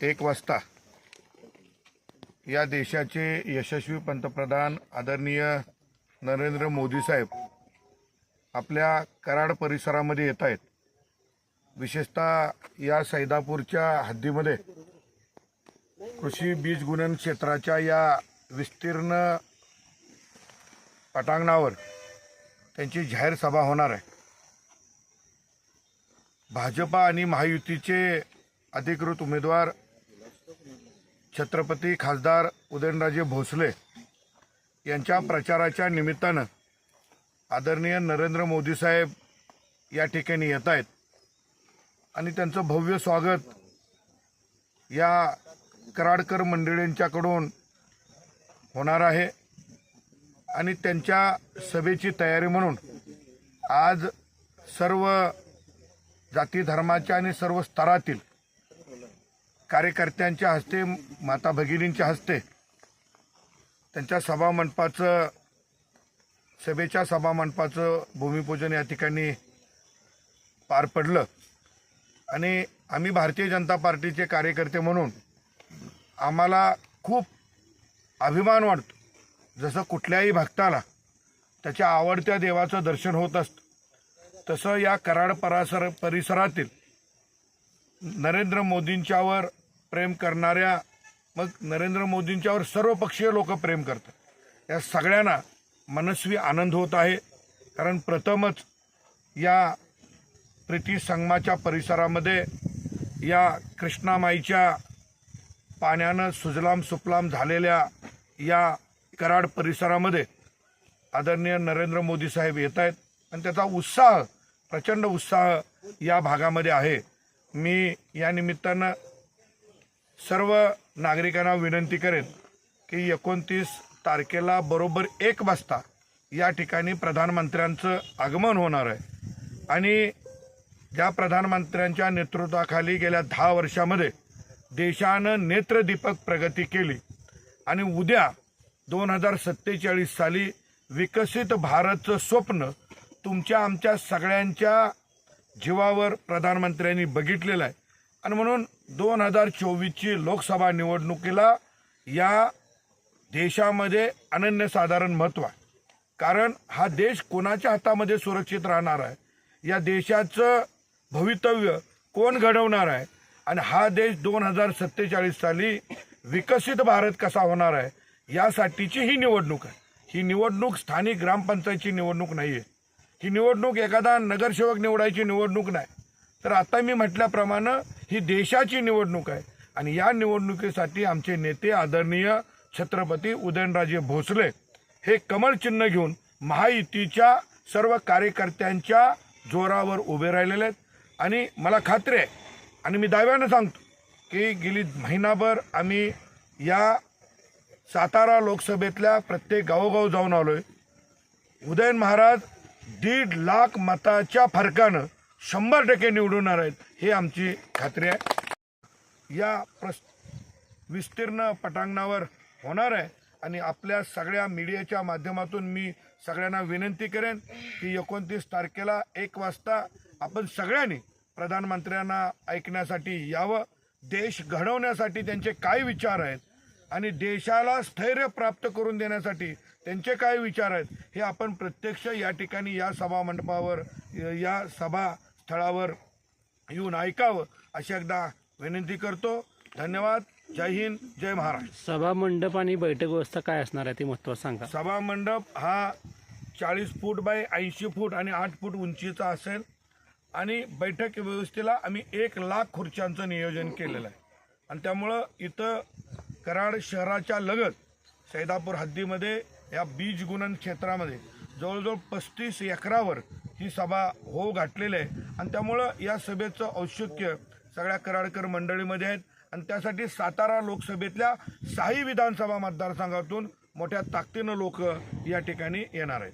एक वाजता या देशाचे यशस्वी पंतप्रधान आदरणीय नरेंद्र मोदी साहेब आपल्या कराड परिसरामध्ये येत आहेत. विशेषतः या सैदापूरच्या हद्दीमध्ये कृषी बीज गुणन क्षेत्राच्या या विस्तीर्ण पटांगणावर त्यांची जाहीर सभा होणार आहे. भाजपा आणि महायुतीचे अधिकृत उमेदवार छत्रपती खासदार उदयनराजे भोसले यांच्या प्रचाराच्या निमित्तानं आदरणीय नरेंद्र मोदी साहेब या ठिकाणी येत आहेत. आणि त्यांचं भव्य स्वागत या कराडकर मंडळींच्याकडून होणार आहे. आणि त्यांच्या सभेची तयारी म्हणून आज सर्व जाती धर्माच्या आणि सर्व स्तरातील कार्यकर्त्यांच्या हस्ते माता भगिनींच्या हस्ते त्यांच्या सभामंडपाचं सभेच्या सभामंडपाचं भूमिपूजन या ठिकाणी पार पडलं. आणि आम्ही भारतीय जनता पार्टीचे कार्यकर्ते म्हणून आम्हाला खूप अभिमान वाटतो. जसं कुठल्याही भक्ताला त्याच्या आवडत्या देवाचं दर्शन होत असतं तसं या कराड परासर परिसरातील नरेंद्र मोदींच्यावर प्रेम करणाऱ्या मग नरेंद्र मोदींच्यावर सर्वपक्षीय लोक प्रेम करतात. या सगळ्यांना मनस्वी आनंद होत आहे. कारण प्रथमच या प्रीती संगमाच्या परिसरामध्ये या कृष्णामाईच्या पाण्यानं सुजलाम सुफलाम झालेल्या या कराड परिसरामध्ये आदरणीय नरेंद्र मोदी साहेब येत आहेत. आणि त्याचा उत्साह प्रचंड उत्साह या भागामध्ये आहे. मी या निमित्तानं सर्व नागरिकांना विनंती करेन की एकोणतीस तारखेला बरोबर एक वाजता या ठिकाणी प्रधानमंत्र्यांचं आगमन होणार आहे. आणि ज्या प्रधानमंत्र्यांच्या नेतृत्वाखाली गेल्या दहा वर्षामध्ये देशानं नेत्रदीपक प्रगती केली आणि उद्या दोन हजार सत्तेचाळीस साली विकसित भारतचं स्वप्न तुमच्या आमच्या सगळ्यांच्या जीवावर प्रधानमंत्र्यांनी बघितलेलं आहे. आणि म्हणून दोन हजार चोवीसची लोकसभा निवडणुकीला या देशामध्ये अनन्यसाधारण महत्त्व आहे. कारण हा देश कोणाच्या हातामध्ये सुरक्षित राहणार आहे? या देशाचं भवितव्य कोण घडवणार आहे? आणि हा देश दोन हजार सत्तेचाळीस साली विकसित भारत कसा होणार आहे? यासाठीची ही निवडणूक आहे. ही निवडणूक स्थानिक ग्रामपंचायतची निवडणूक नाही आहे ही निवडणूक एखादा नगरसेवक निवडायची निवडणूक नाही. तर आता मी म्हटल्याप्रमाणे ही देशाची निवडणूक आहे. आणि या निवडणुकीसाठी आमचे नेते आदरणीय छत्रपती उदयनराजे भोसले हे कमळ चिन्ह घेऊन महायुतीच्या सर्व कार्यकर्त्यांच्या जोरावर उभे राहिलेले आहेत. आणि मला खात्री आहे आणि मी दाव्यानं सांगतो की गेली महिनाभर आम्ही या सातारा लोकसभेतल्या प्रत्येक गावोगाव जाऊन आलो आहे उदयन महाराज दीड लाख मताच्या फरकानं शंभर टक्के निवडून आहेत हे आमची खात्री आहे. या प्रस विस्तीर्ण पटांगणावर होणार आहे आणि आपल्या सगळ्या मीडियाच्या माध्यमातून मी सगळ्यांना विनंती करेन की एकोणतीस तारखेला एक वाजता आपण सगळ्यांनी प्रधानमंत्र्यांना ऐकण्यासाठी यावं देश घडवण्यासाठी त्यांचे काय विचार आहेत आणि देशाला स्थैर्य प्राप्त करून देण्यासाठी त्यांचे काय विचार आहेत हे आपण प्रत्यक्ष या ठिकाणी या सभा मंडपावर या सभा स्थळावर येऊन ऐकावं अशी एकदा विनंती करतो. धन्यवाद. जय हिंद. जय महाराष्ट्र. सभा मंडप आणि बैठक व्यवस्था काय असणार आहे ते महत्त्वाचं सांगा. सभा मंडप हा चाळीस फूट बाय ऐंशी फूट आणि आठ फूट उंचीचा असेल आणि बैठक व्यवस्थेला आम्ही एक लाख खुर्च्यांचं नियोजन केलेलं आहे. आणि त्यामुळं इथं कराड शहराच्या लगत सैदापूर हद्दीमध्ये या बीज गुणन क्षेत्रामध्ये जवळजवळ पस्तीस एकरावर ही सभा हो घातलेली आहे. आणि त्यामुळं या सभेचं औत्सुक्य सगळ्या कराडकर मंडळीमध्ये आहेत. आणि त्यासाठी सातारा लोकसभेतल्या साही विधानसभा मतदारसंघातून मोठ्या ताकदीनं लोक या ठिकाणी येणार आहेत.